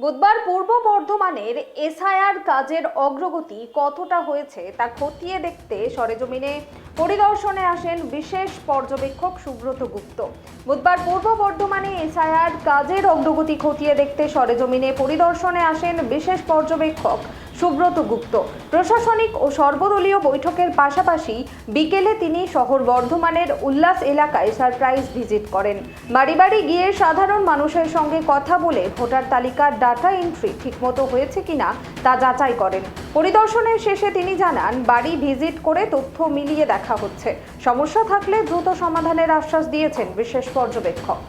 বুধবার পূর্ব বর্ধমানের এসআইআর কাজের অগ্রগতি কতটা হয়েছে তা খতিয়ে দেখতে সরেজমিনে পরিদর্শনে আসেন বিশেষ পর্যবেক্ষক সুব্রত গুপ্ত। বুধবার পূর্ব বর্ধমানে এসআইআর কাজের অগ্রগতি খতিয়ে দেখতে সরেজমিনে পরিদর্শনে আসেন বিশেষ পর্যবেক্ষক সুব্রত গুপ্ত। প্রশাসনিক ও সর্বদলীয় বৈঠকের পাশাপাশি বিকেলে তিনি শহর বর্ধমানের উল্লাস এলাকায় সারপ্রাইজ ভিজিট করেন। বাড়ি বাড়ি গিয়ে সাধারণ মানুষের সঙ্গে কথা বলে ভোটার তালিকার ডাটা এন্ট্রি ঠিকমতো হয়েছে কিনা তা যাচাই করেন। পরিদর্শনের শেষে তিনি জানান, বাড়ি ভিজিট করে তথ্য মিলিয়ে দেখা হচ্ছে। সমস্যা থাকলে দ্রুত সমাধানের আশ্বাস দিয়েছেন বিশেষ পর্যবেক্ষক।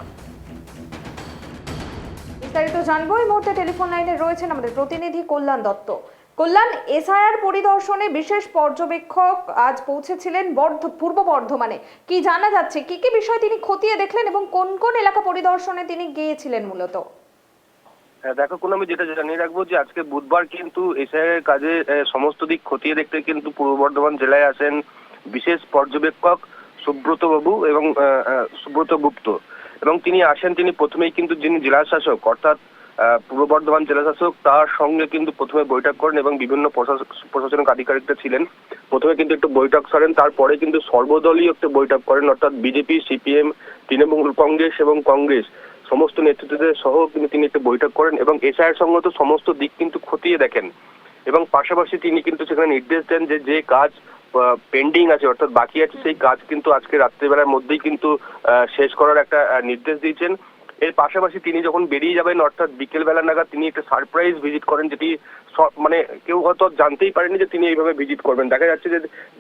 বিস্তারিত জানব, এই মুহূর্তে টেলিফোন লাইনে রয়েছেন আমাদের প্রতিনিধি কল্যাণ দত্ত। কল্যাণ এসআইআর পরিদর্শনে বিশেষ পর্যবেক্ষক আজ পৌঁছেছিলেন বর্ধ, পূর্ব বর্ধমানে। কি জানা যাচ্ছে? কি কি বিষয় তিনি খতিয়ে দেখলেন এবং কোন কোন এলাকা পরিদর্শনে তিনি গিয়েছিলেন মূলত? হ্যাঁ দেখো কোন আমি যেটা জানিয়ে রাখব যে আজকে বুধবার কিন্তু এসআইআর এর কাজে সমস্ত দিক খতিয়ে দেখতে কিন্তু পূর্ব বর্ধমান জেলায় আসেন বিশেষ পর্যবেক্ষক সুব্রত বাবু এবং সুব্রত গুপ্ত। এবং তিনি আসেন, তিনি প্রথমেই কিন্তু যিনি জেলা শাসক অর্থাৎ পূর্ব বর্ধমান জেলাশাসক তার সঙ্গে কিন্তু প্রথমে বৈঠক করেন এবং বিভিন্ন প্রশাস- প্রশাসনিক আধিকারিকরা ছিলেন। প্রথমে কিন্তু একটু বৈঠক করেন তারপরে কিন্তু সর্বদলীয় একটা বৈঠক করেন, অর্থাৎ বিজেপি, সিপিএম, তৃণমূল কংগ্রেস এবং কংগ্রেস সমস্ত নেতৃত্বদের সহ কিন্তু তিনি একটু বৈঠক করেন এবং এসআইয়ের সংগত সমস্ত দিক কিন্তু খতিয়ে দেখেন। এবং পাশাপাশি তিনি কিন্তু সেখানে নির্দেশ দেন যে যে কাজ পেন্ডিং আছে, অর্থাৎ বাকি আছে, সেই কাজ কিন্তু আজকে রাত্রিবেলার মধ্যেই কিন্তু শেষ করার একটা নির্দেশ দিয়েছেন। এর পাশাপাশি তিনি যখন বেরিয়ে যাবেন, অর্থাৎ বিকেলবেলা নাগাদ তিনি একটা সারপ্রাইজ ভিজিট করেন যেটি মানে কেউ হয়তো জানতেই পারেনি যে তিনি এইভাবে ভিজিট করবেন। দেখা যাচ্ছে যে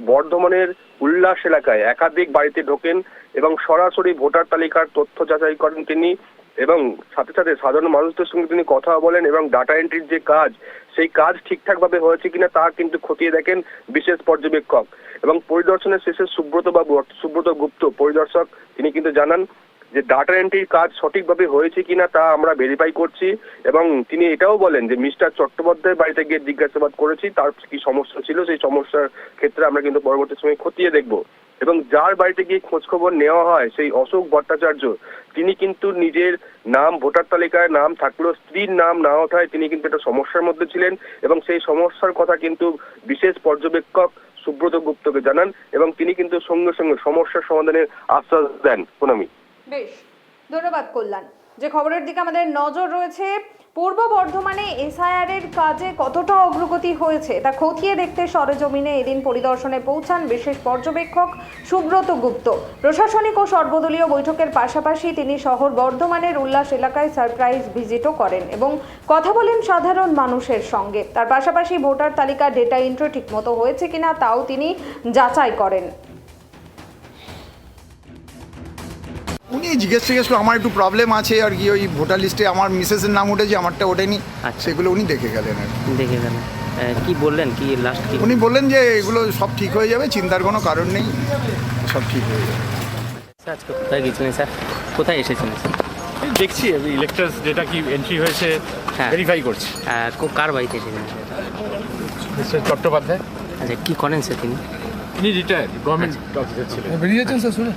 বর্ধমানের উল্লাস এলাকায় একাধিক বাড়িতে ঢোকেন এবং সরাসরি ভোটার তালিকার তথ্য যাচাই করেন তিনি এবং সাথে সাথে সাধারণ মানুষদের সঙ্গে তিনি কথা বলেন এবং ডাটা এন্ট্রির যে কাজ, সেই কাজ ঠিকঠাকভাবে হয়েছে কিনা তা কিন্তু খতিয়ে দেখেন বিশেষ পর্যবেক্ষক। এবং পরিদর্শনের শেষে সুব্রত বাবু সুব্রত গুপ্ত পরিদর্শক, তিনি কিন্তু জানান যে ডাটা এন্ট্রির কাজ সঠিকভাবে হয়েছে কিনা তা আমরা ভেরিফাই করছি এবং তিনি এটাও বলেন যে মিস্টার চট্টোপাধ্যায় বাড়িতে গিয়ে জিজ্ঞাসাবাদ করেছি, তার কি সমস্যা ছিল, সেই সমস্যার ক্ষেত্রে আমরা কিন্তু পরবর্তী সময় খতিয়ে দেখব। এবং যার বাড়িতে গিয়ে খোঁজ খবর নেওয়া হয়, সেই অশোক ভট্টাচার্য, তিনি কিন্তু নিজের নাম, ভোটার তালিকায় নাম থাকলেও স্ত্রীর নাম না ওঠায় তিনি কিন্তু একটা সমস্যার মধ্যে ছিলেন এবং সেই সমস্যার কথা কিন্তু বিশেষ পর্যবেক্ষক সুব্রত গুপ্তকে জানান এবং তিনি কিন্তু সঙ্গে সঙ্গে সমস্যার সমাধানের আশ্বাস দেন। প্রণামী বেশ, ধন্যবাদ কল্যাণ। যে খবরের দিকে আমাদের নজর রয়েছে, পূর্ব বর্ধমানে এসআইআর এর কাজে কতটা অগ্রগতি হয়েছে তা খতিয়ে দেখতে সরেজমিনে এদিন পরিদর্শনে পৌঁছান বিশেষ পর্যবেক্ষক সুব্রত গুপ্ত। প্রশাসনিক ও সর্বদলীয় বৈঠকের পাশাপাশি তিনি শহর বর্ধমানের উল্লাস এলাকায় সারপ্রাইজ ভিজিটও করেন এবং কথা বলেন সাধারণ মানুষের সঙ্গে। তার পাশাপাশি ভোটার তালিকা ডেটা এন্ট্রি ঠিকমতো হয়েছে কিনা তাও তিনি যাচাই করেন। উনি জিজ্ঞেস টিজ্ঞেস করে আমার একটু প্রবলেম আছে। আর কি ওই ভোটার লিস্টে আমার মিসেসের নাম উঠেছে আমারটা ওঠেনি। আচ্ছা। সেগুলো উনি দেখে গেলেন আর কি। দেখে গেল কি বললেন? কি লাস্ট কি? উনি বললেন যে এগুলো সব ঠিক হয়ে যাবে চিন্তার কোনো কারণ নেই। সব ঠিক হয়ে যাবে। স্যার আজকে কোথায় গেছিলেন স্যার? কোথায় এসেছিলেন এই দেখছি আমি ইলেকট্রাস ডেটা কি এন্ট্রি হয়েছে হ্যাঁ। ভেরিফাই করছি। আহ, কার বাড়িতে এসেছিলেন? মিস্টার চট্টোপাধ্যায়। আচ্ছা কী করেন স্যার তিনি? ইনি রিটায়ার্ড গভর্নমেন্ট অফিসার ছিলেন। বেরিয়েছেন স্যার শুনে?